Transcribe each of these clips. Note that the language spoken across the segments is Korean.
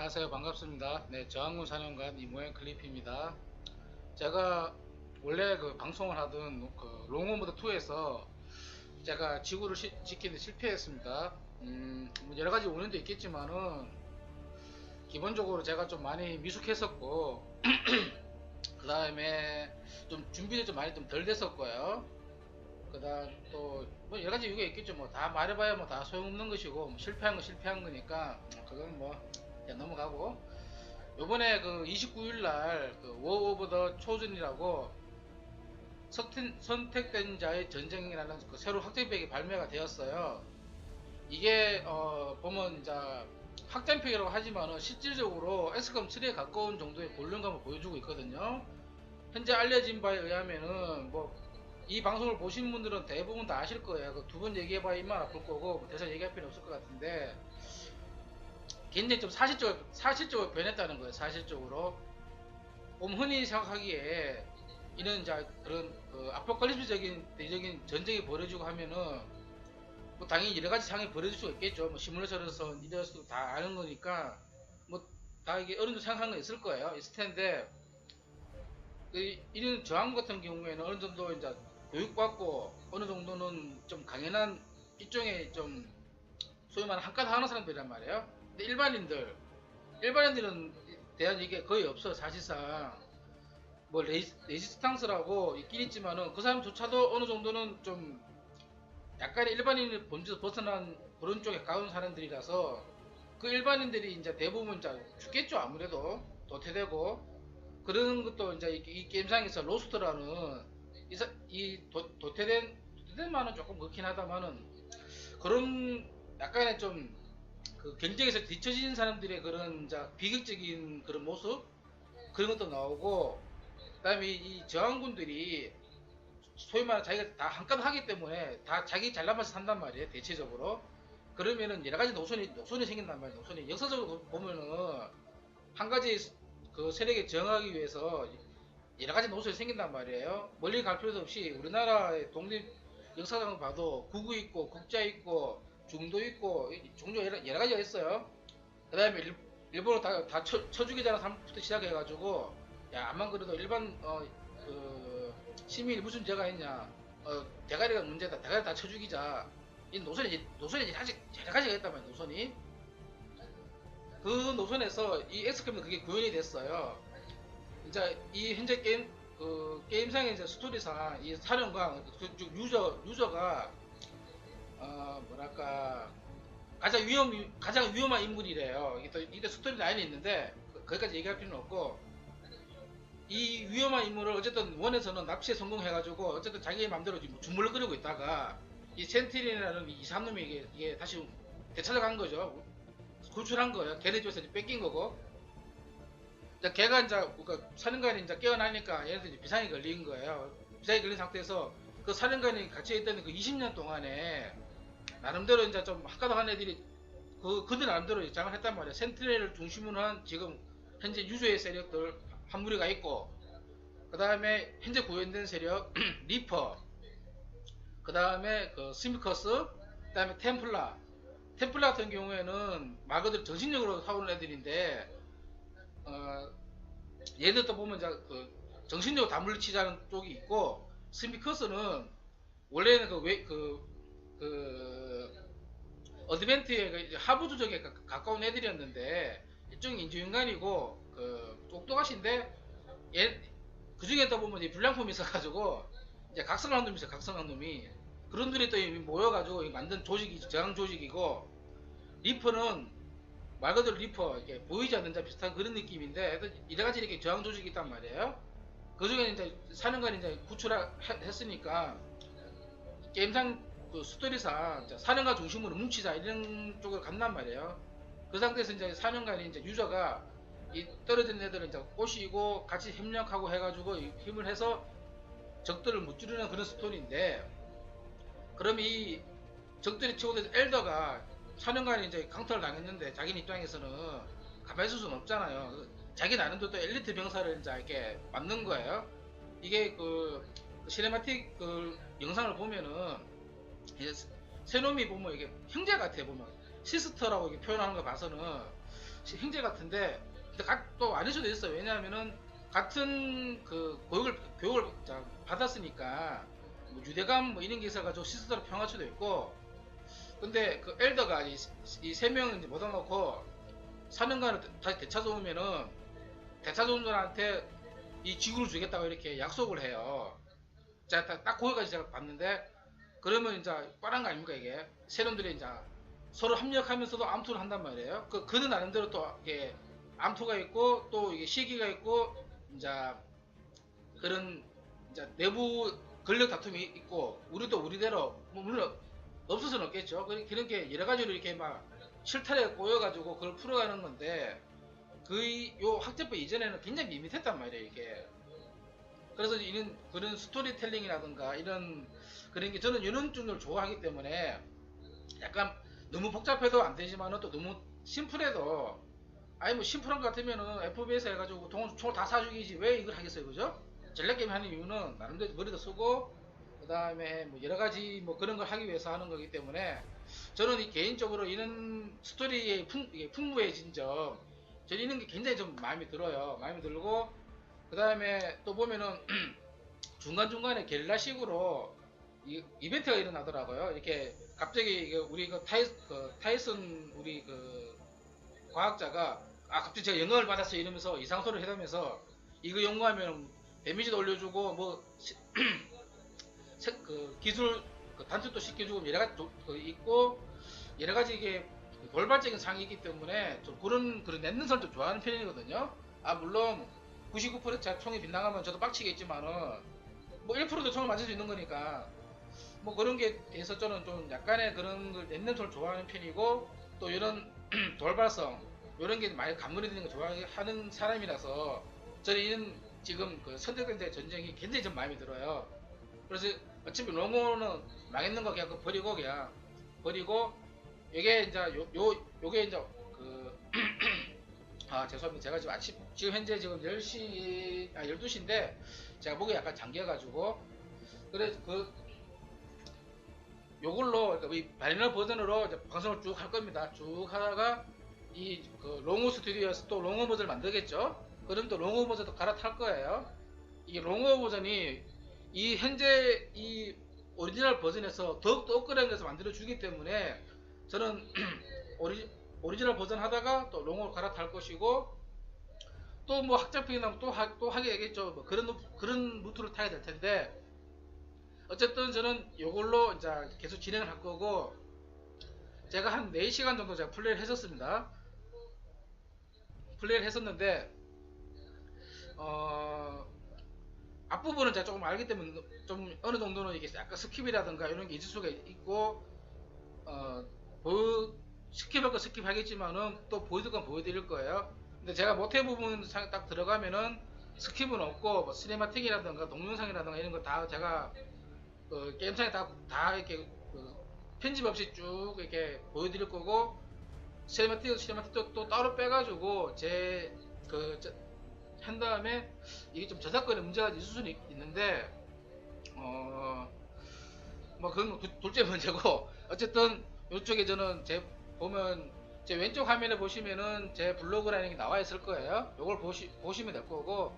안녕하세요. 반갑습니다. 네, 저항군 사령관 이모행 클리프입니다. 제가 원래 그 방송을 하던 그 롱홈보드 2에서 제가 지구를 시- 지키는 데 실패했습니다. 음, 뭐 여러 가지 원인도 있겠지만은 기본적으로 제가 좀 많이 미숙했었고 그 다음에 좀 준비도 좀 많이 좀 덜 됐었고요. 그 다음 또 뭐 여러 가지 이유가 있겠죠. 뭐 다 말해봐야 뭐 다 소용없는 것이고 뭐 실패한 건 실패한 거니까 뭐 그건 뭐 그냥 넘어가고 요번에 그 29일 날 그 워 오브 더 초전이라고 선택, 선택된 자의 전쟁이라는 그 새로 확장팩이 발매가 되었어요. 이게 어 보면 이제 확장팩이라고 하지만은 실질적으로 엑스컴 3에 가까운 정도의 볼륨감을 보여주고 있거든요. 현재 알려진 바에 의하면은 뭐 이 방송을 보신 분들은 대부분 다 아실 거예요. 그 두 번 얘기해봐야 입만 아플 거고 뭐 대사 얘기할 필요 없을 것 같은데 굉장히 좀 사실적으로 사실적으로 변했다는 거예요. 사실적으로 좀 흔히 생각하기에 이런 자 그런 그 아포칼립스적인 대적인 전쟁이 벌어지고 하면은 뭐 당연히 여러 가지 상황이 벌어질 수가 있겠죠. 뭐 시뮬레이션에서 수도 다 아는 거니까 뭐 다 이게 어느 정도 생각하는 거 있을 거예요. 있을 텐데 그 이런 저항 같은 경우에는 어느 정도 이제 교육받고 어느 정도는 좀 강연한 일종의 좀 소위 말하는 한가닥 하는 사람들이란 말이에요. 일반인들 일반인들은 대한 얘기가 거의 없어 사실상. 뭐 레지, 레지스탕스라고 있긴 있지만은 그 사람조차도 어느 정도는 좀 약간의 일반인의 본질에서 벗어난 그런 쪽에 가까운 사람들이라서 그 일반인들이 이제 대부분 이제 죽겠죠 아무래도. 도태되고. 그런 것도 이제 이, 이 게임상에서 로스트라는 이, 사- 이 도, 도태된 도태된 말은 조금 그렇긴 하다마는 그런 약간의 좀 그 경쟁에서 뒤처진 사람들의 그런 이제 비극적인 그런 모습? 그런 것도 나오고 그다음에 이, 이 저항군들이 소위 말하는 자기가 다 한껏 하기 때문에 다 자기 잘나면서 산단 말이에요 대체적으로. 그러면은 여러 가지 노선이 노선이 생긴단 말이에요 노선이. 역사적으로 보면은 한 가지 그 세력에 저항하기 위해서 여러 가지 노선이 생긴단 말이에요. 멀리 갈 필요도 없이 우리나라의 독립 역사상을 봐도 구구 있고 국자 있고 중도 있고 이- 종종 여러, 여러 가지가 있어요. 그 다음에 일본은 다, 다 쳐, 쳐주기자는 사람부터 시작해가지고. 야 암만 그래도 일반 어, 그 시민이 무슨 죄가 있냐. 어, 대가리가 문제다. 대가리 다 쳐주기자. 이 노선이 노선이 아직 여러 가지가 있단 말이에요 노선이. 그 노선에서 이 엑스컴은 그게 구현이 됐어요. 이제 이 현재 게임 그 게임상의 이제 스토리상 이 사령관 그즉 유저 유저가 어 뭐랄까 가장 위험 가장 위험한 인물이래요. 이게 또 이게 스토리 라인이 있는데 그- 거기까지 얘기할 필요는 없고 이 위험한 인물을 어쨌든 원에서는 납치에 성공해가지고 어쨌든 자기 주물러 끓이고 있다가 이 센티린이라는 이 삼놈이 이게, 이게 다시 되찾아간 거죠. 구출한 거예요. 걔네 쪽에서 이제 뺏긴 거고. 이제 걔가 이제 그러니까 사령관이 이제 깨어나니까 얘네들 이제 비상이 걸린 거예요. 비상이 걸린 상태에서 그 사령관이 같이 있던 그 20년 동안에 나름대로 이제 좀 학가당한 애들이 그 그들 나름대로 장을 했단 말이에요. 센트럴을 중심으로 한 지금 현재 유저의 세력들 한 무리가 있고 그 다음에 현재 구현된 세력 리퍼 그 다음에 그 스미커스 그 다음에 템플라 템플라 같은 경우에는 말 그대로 정신력으로 사오는 애들인데 어, 얘들도 보면 이제 그 정신력으로 다 물리치자는 쪽이 있고 스미커스는 원래는 그왜그 그 어드벤트의 그 하부주적에 가- 가까운 애들이었는데 일종의 인조인간이고 그 똑똑하신데 얘그 중에 또 보면 이제 불량품이 있어가지고 이제 각성한 놈이 있어요 각성한 놈이 그런 들이 또 모여가지고 만든 조직이 저항 조직이고 리퍼는 말 그대로 리퍼 이렇게 보이지 않는 자 비슷한 그런 느낌인데 여러 가지 이렇게 저항 조직이 있단 말이에요. 그 중에 이제 사령관이 이제 구출했으니까 게임상 그 이제 사령관 중심으로 뭉치자 이런 쪽을 간단 말이에요. 그 상태에서 이제 사령관이 이제 유저가 이 떨어진 애들을 이제 꼬시고 같이 협력하고 해가지고 이 힘을 해서 적들을 무찌르는 그런 스토리인데 그럼 이 적들이 치고든 엘더가 사령관이 이제 강탈을 당했는데 자기 입장에서는 가만히 있을 수는 없잖아요. 자기 나름대로 또 엘리트 병사를 이제 이렇게 만든 거예요. 이게 그, 그 시네마틱 그 영상을 보면은 이제 세 놈이 보면 이게 형제 같아 보면 시스터라고 이렇게 표현하는 거 봐서는 형제 같은데 근데 가- 또 아닐 수도 있어요. 왜냐하면은 같은 그 교육을 교육을 자, 받았으니까 뭐 유대감 뭐 이런 게 있어가지고 시스터로 평할 수도 있고 근데 그 엘더가 이 세 명을 이제 못해놓고 사명관을 다시 되찾아오면은 되찾아온들한테 이 지구를 주겠다고 이렇게 약속을 해요. 자, 딱, 딱 거기까지 제가 봤는데 그러면 이제 뻔한 거 아닙니까 이게 새놈들이 이제 서로 합력하면서도 암투를 한단 말이에요. 그 그는 나름대로 또 이게 암투가 있고 또 이게 시기가 있고 이제 그런 이제 내부 권력 다툼이 있고 우리도 우리대로 뭐 물론 없어서는 없겠죠. 그- 그런 게 여러 가지로 이렇게 막 실타래가 꼬여가지고 그걸 풀어가는 건데 그요 학제법 이전에는 굉장히 밋밋했단 말이에요 이게. 그래서 이런 그런 스토리텔링이라든가 이런 게 저는 쪽을 좋아하기 때문에 약간 너무 복잡해도 안 되지만은 또 너무 심플해도 아니 뭐 심플한 것 같으면은 FBS 해가지고 돈 총을 다 사주기지 왜 이걸 하겠어요 그죠? 전략 게임 하는 이유는 나름대로 머리도 쓰고 그 다음에 뭐 여러 가지 뭐 그런 걸 하기 위해서 하는 거기 때문에 저는 이 개인적으로 이런 스토리의 풍, 풍부해진 점 저는 이런 게 굉장히 좀 마음에 들어요 마음에 들고 그 다음에 또 보면은 중간중간에 게릴라식으로 이, 이벤트가 일어나더라고요 이렇게 갑자기 우리 그 타이 그 타이슨 우리 그 과학자가 아 갑자기 제가 영감을 받았어요 이러면서 이상소를 해다면서 이거 연구하면 데미지도 올려주고 뭐 그 기술 그 단축도 시켜주고 여러 가지 도- 그 있고 여러 가지 이게 돌발적인 상이 있기 때문에 좀 그런 그런 냈는 설도 좋아하는 편이거든요. 아 물론 99% 제가 총이 빗나가면 저도 빡치겠지만은 뭐 1%도 총을 맞을 수 있는 거니까 뭐 그런 게 대해서 저는 좀 약간의 그런 걸걸 좋아하는 편이고 또 이런 돌발성 이런 게 많이 감물이 되는 거 좋아하는 사람이라서 저는 지금 그 선택된 전쟁이 굉장히 좀 마음에 들어요. 그래서 어차피 롱호는 망했는 거 그냥 그거 버리고 그냥 버리고 이게 이제 요, 요 요게 이제 그 아 죄송합니다 제가 지금 아침 지금 현재 지금 10시 아 12시인데 제가 목이 약간 잠겨가지고 그래 그 요걸로 그러니까 이 바이널 버전으로 이제 방송을 쭉 할 겁니다. 쭉 하다가 이 그 롱호 스튜디오에서 또 롱호 버전을 만들겠죠. 그럼 또 롱호 버전도 갈아탈 거예요. 이게 롱호 버전이 이 현재 이 오리지널 버전에서 더욱더 업그레이드해서 만들어 주기 때문에 저는 오리, 오리지널 버전 하다가 또 롱으로 갈아탈 것이고 또 뭐 학자평이 나면 또, 하, 또 하게 되겠죠. 뭐 그런 루- 그런 루트를 타야 될 텐데 어쨌든 저는 이걸로 이제 계속 진행을 할 거고 제가 한 4시간 정도 제가 플레이를 했었습니다 플레이를 했었는데 어 앞부분은 제가 조금 알기 때문에 좀 어느 정도는 이게 약간 스킵이라든가 이런 게 있을 수가 있고 어 보여 스킵할 거 스킵하겠지만은 또 보여줄 건 보여드릴 거예요. 근데 제가 못해 부분 상- 딱 들어가면은 스킵은 없고 뭐 시네마틱이라든가 동영상이라든가 이런 거 다 제가 그 게임상에 다, 다 이렇게 그 편집 없이 쭉 이렇게 보여드릴 거고 시네마틱 시네마틱도 또 따로 빼가지고 제 그 한 다음에 이게 좀 저작권에 문제가 있을 수는 있- 있는데 어 뭐 그건 두- 둘째 문제고 어쨌든 이쪽에 저는 제 보면 제 왼쪽 화면에 보시면은 제 블로그라는 게 나와 있을 거예요. 요걸 보시 보시면 될 거고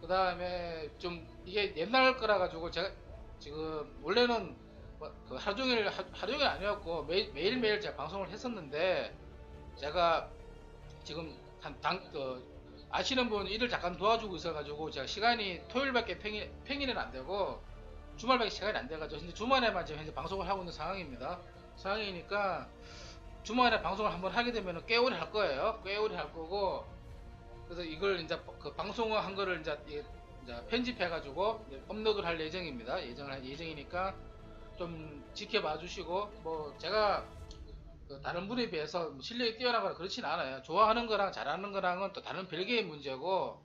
그 다음에 좀 이게 옛날 거라 가지고 제가 지금 원래는 뭐그 하루 종일 하- 하루 종일 아니었고 매일 매일 매일 제가 방송을 했었는데 제가 지금 한당그 아시는 분 일을 잠깐 도와주고 있어가지고 제가 시간이 토요일밖에 평일 평일은 안 되고 주말밖에 시간이 안 돼가지고 근데 주말에만 지금 현재 방송을 하고 있는 상황입니다. 상황이니까 주말에 방송을 한번 하게 되면 꽤 오래 할 거예요. 꽤 오래 할 거고 그래서 이걸 이제 그 방송을 한 거를 이제 편집해가지고 업로드를 할 예정입니다. 예정을 할 예정이니까 좀 지켜봐 주시고 뭐 제가 그 다른 분에 비해서 뭐 실력이 뛰어나거나 그렇진 않아요. 좋아하는 거랑 잘하는 거랑은 또 다른 별개의 문제고,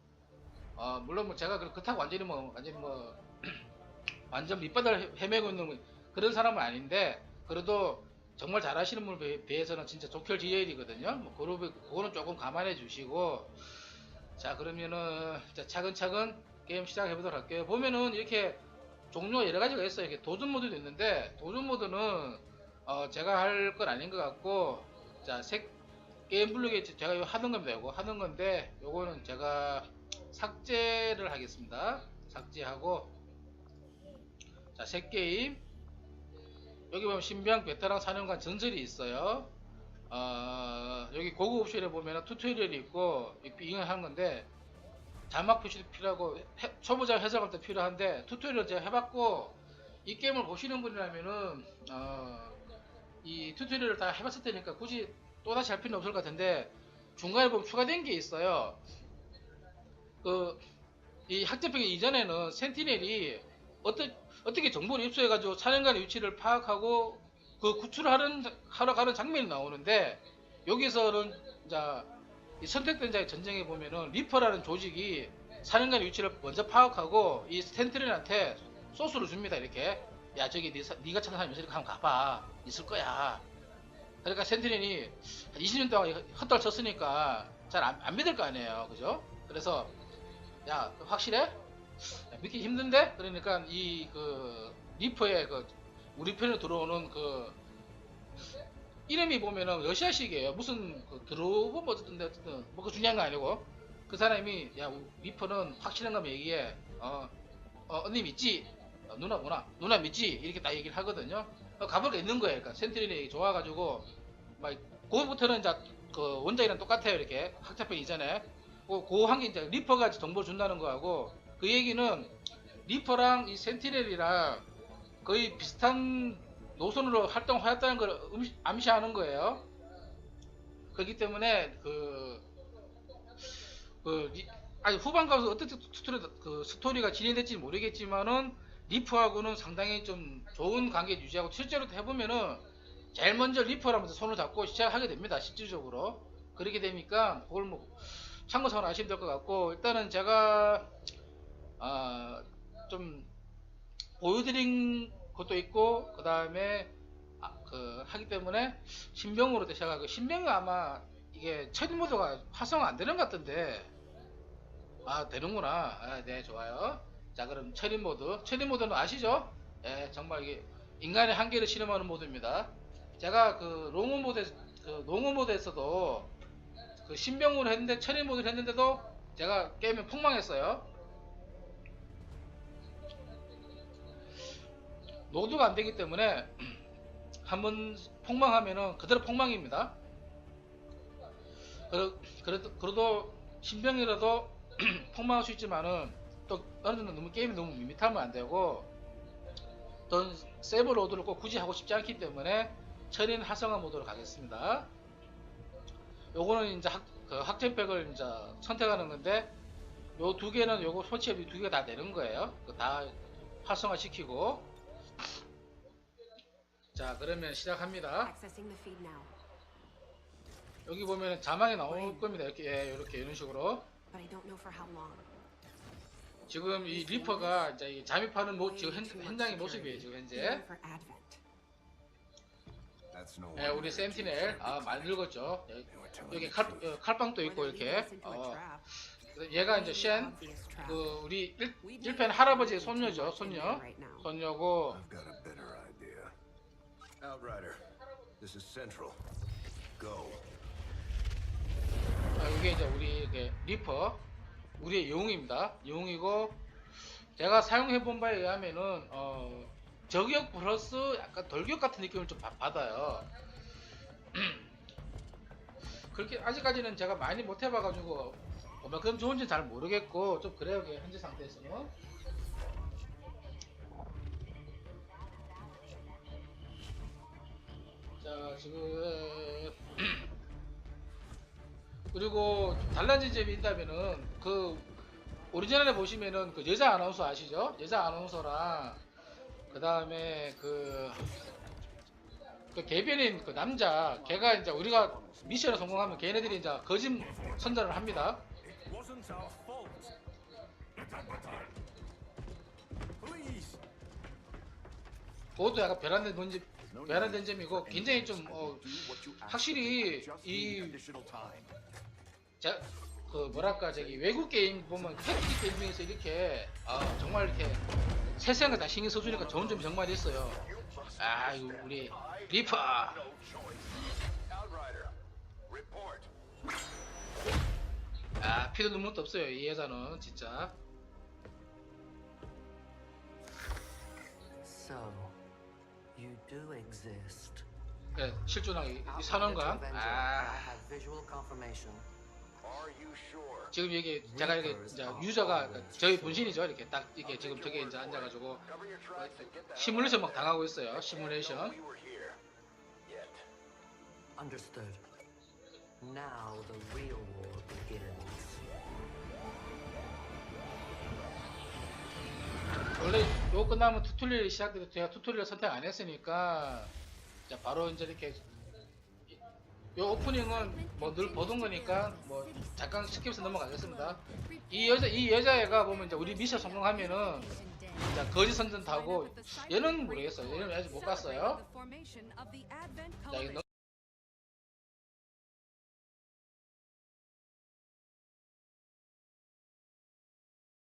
어, 물론 뭐 제가 그- 그렇다고 완전히 뭐, 완전히 뭐, 완전 밑바닥을 헤- 헤매고 있는 그런 사람은 아닌데, 그래도 정말 잘하시는 분에 비해- 비해서는 진짜 조켈지엘이거든요. 뭐, 그러, 그거는 조금 감안해 주시고, 자, 그러면은, 자, 차근차근 게임 시작해 보도록 할게요. 보면은 이렇게 종류가 여러 가지가 있어요. 이렇게 도전 모드도 있는데, 도전 모드는 어, 제가 할 건 아닌 것 같고, 자, 색, 게임 블록에 제가 이거 하는 겁니다. 이거 하는 건데 요거는 제가 삭제를 하겠습니다. 삭제하고 자, 새 게임 여기 보면 신비한 베테랑 사령관 전설이 있어요. 어, 여기 고급 옵션에 보면 튜토리얼이 있고 이걸 하는 건데 자막 표시도 필요하고 해- 초보자 때 필요한데 튜토리얼 제가 해봤고 이 게임을 보시는 분이라면은 어, 이 튜토리얼을 다 해봤을 테니까 굳이 또다시 할 필요는 없을 것 같은데 중간에 보면 추가된 게 있어요. 그 이 학대평이 이전에는 센티넬이 어떻게 어떻게 정보를 입수해가지고 사령관의 위치를 파악하고 그 구출하는 하러 가는 장면이 나오는데 여기서는 자 이 선택된 자의 전쟁에 보면은 리퍼라는 조직이 사령관의 위치를 먼저 파악하고 이 센티넬한테 소스를 줍니다 이렇게. 야 저기 네, 사- 네가 찾은 사람 있으니까 한번 가봐. 있을 거야. 그러니까 센티넬이 20년 동안 헛달 쳤으니까 잘안 믿을 거 아니에요. 그죠? 그래서 야 확실해? 야, 믿기 힘든데? 그러니까 이 그 리퍼의 그 우리 편에 들어오는 그 이름이 보면은 러시아식이에요. 무슨 그 들어보면 어쨌든 어쨌든 뭐그 중요한 거 아니고 그 사람이 야 우- 리퍼는 확실한 거면 얘기해. 어, 어 언니 믿지? 어, 누나 누나 누나 믿지? 이렇게 딱 얘기를 하거든요. 어, 가볼 게 있는 거예요. 그러니까 센트린이 좋아가지고 막 그거부터는 이제 그 원작이랑 똑같아요. 이렇게 학자편 이전에 그, 그 한게 이제 리퍼가 정보 준다는 거하고 그 얘기는 리퍼랑 이 센티넬이랑 거의 비슷한 노선으로 활동하였다는 걸 음- 암시하는 거예요. 그렇기 때문에 그, 그 리- 아니 후반 가서 어떻게 스토리, 그 스토리가 진행될지 모르겠지만은 리퍼하고는 상당히 좀 좋은 관계 유지하고 실제로 해보면은 제일 먼저 리퍼라면서 손을 잡고 시작하게 됩니다 실질적으로 그렇게 되니까 그걸 뭐 참고사항을 아시면 될 것 같고 일단은 제가 아, 좀 보여드린 것도 있고 그 다음에 그 하기 때문에 신병으로 제가 그 신병이 아마 이게 처리 모드가 활성화 안 되는 것 같던데. 아 되는구나. 아, 네 좋아요. 자 그럼 처리 모드. 처리 모드는 아시죠? 예 정말 이게 인간의 한계를 실험하는 모드입니다. 제가 그 롱어 모드 그 롱어 모드에서도 그 신병으로 했는데 처리 모드를 했는데도 제가 게임에 폭망했어요 노드가 안 되기 때문에 한번 폭망하면은 그대로 폭망입니다. 그래, 그래도, 그래도 신병이라도 폭망할 수 있지만은 또 어느 정도 너무 게임이 너무 밋밋하면 안 되고 또 세이브 로드를 꼭 굳이 하고 싶지 않기 때문에 처리는 활성화 모드로 가겠습니다. 요거는 이제 학, 그 학점백을 이제 선택하는 건데 요 두 개는 요거 설치앱 두 개가 다 되는 거예요. 그다 활성화 시키고 자 그러면 시작합니다 여기 보면 자막이 나올 겁니다 이렇게 예, 이렇게 이런 식으로. 지금 이 리퍼가 이제 이 잠입하는 모, 지금 현, 현장의 모습이에요 지금 현재 예, 우리 센티넬 아 많이 늙었죠 예, 여기 칼, 어, 칼빵도 있고 이렇게 어. 얘가 이제 쉔. 그 우리 일, We don't 1편 have 할아버지의 손녀죠 손녀. 손녀고 Outrider, this is Central. Go. 아, 이게 이제 우리 이게 리퍼 우리의 영웅입니다. 영웅이고 제가 사용해 본 바에 의하면은 어, 저격 플러스 약간 돌격 같은 느낌을 좀 받- 받아요. 그렇게 아직까지는 제가 많이 못 해봐가지고 얼마큼 좋은지 잘 모르겠고 좀 그래요 현재 상태에서는. 자 지금 그리고 좀 달라진 점이 있다면은 그 오리지널에 보시면은 그 여자 아나운서 아시죠? 여자 아나운서랑 그 다음에 그, 그 개변인 그 남자 걔가 이제 우리가 미션을 성공하면 걔네들이 이제 거짓 선전을 합니다. 그것도 약간 변환된 문제 변환된 점이고 굉장히 좀 어, 확실히 이 자, 그 뭐랄까 저기 외국 게임 보면 패키지 게임 중에서 이렇게 아, 정말 이렇게 세세한 거 다 신경 써주니까 좋은 점이 정말 있어요. 아 이거 우리 리퍼. 아 피도 눈물도 없어요 이 여자는 진짜 So, you do exist. 예, 실존하게 이. I 아 have visual confirmation. Are you sure? 지금 여기 제가 이렇게 이제 유저가 그 저희 본신이죠 이렇게 딱 이게 지금 저기 이제 앉아가지고 시뮬레이션 막 당하고 있어요. 시뮬레이션. Understood. Now the real war begins. 원래 요거 끝나면 튜토리얼이 시작돼도 제가 튜토리얼 선택 안 했으니까 이제 바로 이제 이렇게 이- 요 오프닝은 뭐 늘 보던 거니까 뭐 잠깐 스킵해서 넘어가겠습니다. 이 여자 이 여자애가 보면 이제 우리 미션 성공하면은 이제 거지 선전 타고 얘는 모르겠어요. 얘는 아직 못 봤어요. 자, 이거